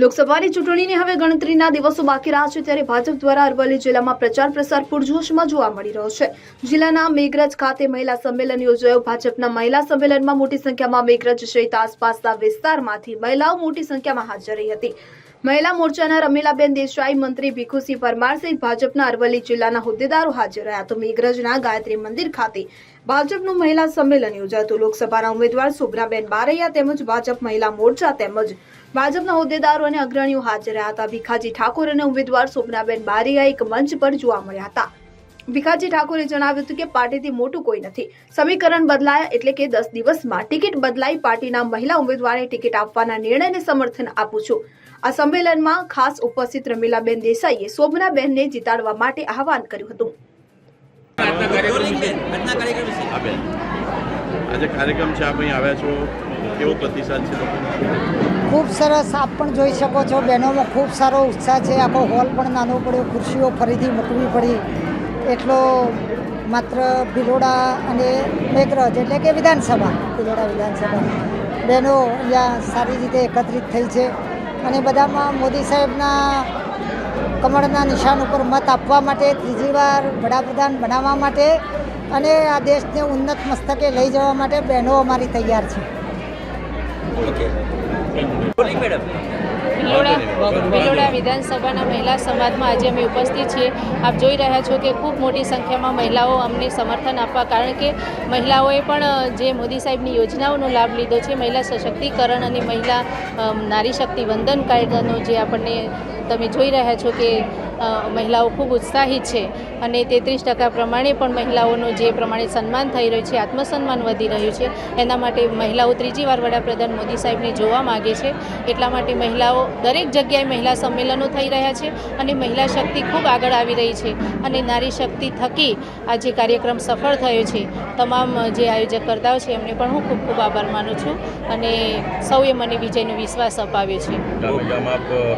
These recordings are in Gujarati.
લોકસભાની ચૂંટણીની હવે ગણતરીના દિવસો બાકી રહ્યા છે ત્યારે ભાજપ દ્વારા અરવલ્લી જિલ્લામાં પ્રચાર પ્રસાર પૂરજોશમાં જોવા મળી રહ્યો છે. જિલ્લાના મેઘરજ ખાતે મહિલા સંમેલન યોજાયું. ભાજપના મહિલા સંમેલનમાં મોટી સંખ્યામાં મેઘરજ સહિત આસપાસના વિસ્તારમાંથી મહિલાઓ મોટી સંખ્યામાં હાજર રહી હતી. મહિલા મોરચાના રમીલાબેન દેસાઈ, મંત્રી ભીખુસિંહ પરમાર સહિત ભાજપના અરવલ્લી જિલ્લાના હોદ્દેદારો હાજર રહ્યા. તો મેઘરજના ગાયત્રી મંદિર ખાતે ભાજપનું મહિલા સંમેલન યોજાતું લોકસભાના ઉમેદવાર શુભ્રાબેન બારૈયા તેમજ ભાજપ મહિલા મોરચા તેમજ ભાજપના હોદ્દેદારો અને અગ્રણીઓ હાજર રહ્યા હતા. ભીખાજી ઠાકોર અને ઉમેદવાર શોભનાબેન બારૈયા એક મંચ પર જોવા મળ્યા હતા. ભીખાજી ઠાકોરે જણાવ્યું હતું કે પાર્ટીથી મોટું કોઈ નથી. સમીકરણ બદલાયા એટલે કે દસ દિવસમાં ટિકિટ બદલાઈ પાર્ટીના મહિલા ઉમેદવારને ટિકિટ આપવાના નિર્ણયને સમર્થન આપું છું. આ સંમેલનમાં ખાસ ઉપસ્થિત રમીલાબેન દેસાઈએ શોભનાબેનને જીતાડવા માટે આહવાન કર્યું હતું. આજે કાર્યક્રમ છે આપ અહીં આવ્યા છો. કેવો પ્રતિસાદ છે? ખૂબ સરસ આપ પણ જોઈ શકો છો બહેનોમાં ખૂબ સારો ઉત્સાહ છે. આખો હોલ પણ નાનો પડ્યો ખુરશીઓ ફરીથી મૂકવી પડી. એટલો માત્ર ભિલોડા અને મેઘરજ એટલે કે વિધાનસભા ભિલોડા વિધાનસભા. બહેનો અહીંયા સારી રીતે એકત્રિત થઈ છે અને બધામાં મોદી સાહેબના કમળના નિશાન ઉપર મત આપવા માટે ત્રીજી વાર વડાપ્રધાન બનાવવા માટે અને આ દેશને ઉન્નત મસ્તકે લઈ જવા માટે બહેનો અમારી તૈયાર છે. મેડમ. ભિલોડા વિધાનસભાના મહિલા સમાજમાં આજે અમે ઉપસ્થિત છીએ. આપ જોઈ રહ્યા છો કે ખૂબ મોટી સંખ્યામાં મહિલાઓ અમને સમર્થન આપવા, કારણ કે મહિલાઓએ પણ જે મોદી સાહેબની યોજનાઓનો લાભ લીધો છે, મહિલા સશક્તિકરણ અને મહિલા નારી શક્તિ વંદન કાયદાનો જે આપણને તમે જોઈ રહ્યા છો કે મહિલાઓ ખૂબ ઉત્સાહિત છે અને તેત્રીસ ટકા પ્રમાણે પણ મહિલાઓનું જે પ્રમાણે સન્માન થઈ રહ્યું છે, આત્મસન્માન વધી રહ્યું છે, એના માટે મહિલાઓ ત્રીજી વાર વડાપ્રધાન મોદી સાહેબને જોવા માગે છે. એટલા માટે મહિલાઓ દરેક જગ્યાએ મહિલા સંમેલનો થઈ રહ્યા છે અને મહિલા શક્તિ ખૂબ આગળ આવી રહી છે અને નારી શક્તિ થકી આ જે કાર્યક્રમ સફળ થયો છે, તમામ જે આયોજક કરતાઓ છે, એમને પણ હું ખૂબ ખૂબ આભાર માનું છું અને સૌએ મને વિજયનો વિશ્વાસ અપાવ્યો છે.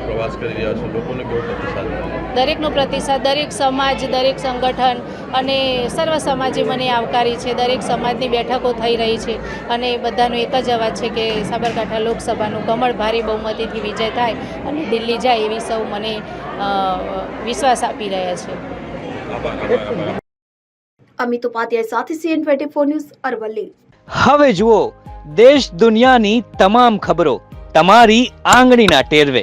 પ્રવાસ કરી રહ્યા છો લોકોને કેવો પ્રતિસાદ દરેકનો પ્રતિસાદ દરેક સમાજ દરેક સંગઠન અને સર્વ સમાજે મને આવકારી છે. દરેક સમાજની બેઠકો થઈ રહી છે અને બધાનો એક જ અવાજ છે કે સાબરકાંઠા લોકસભાનું કમળ ભારે બહુમતીથી વિજય થાય અને દિલ્હી જાય એવી સૌ મને વિશ્વાસ આપી રહ્યા છે. અમિત ઉપાધ્યાય સાથે CN twenty four news Aravalli. હવે જુઓ દેશ દુનિયાની તમામ ખબરો તમારી આંગળીના ટેરવે.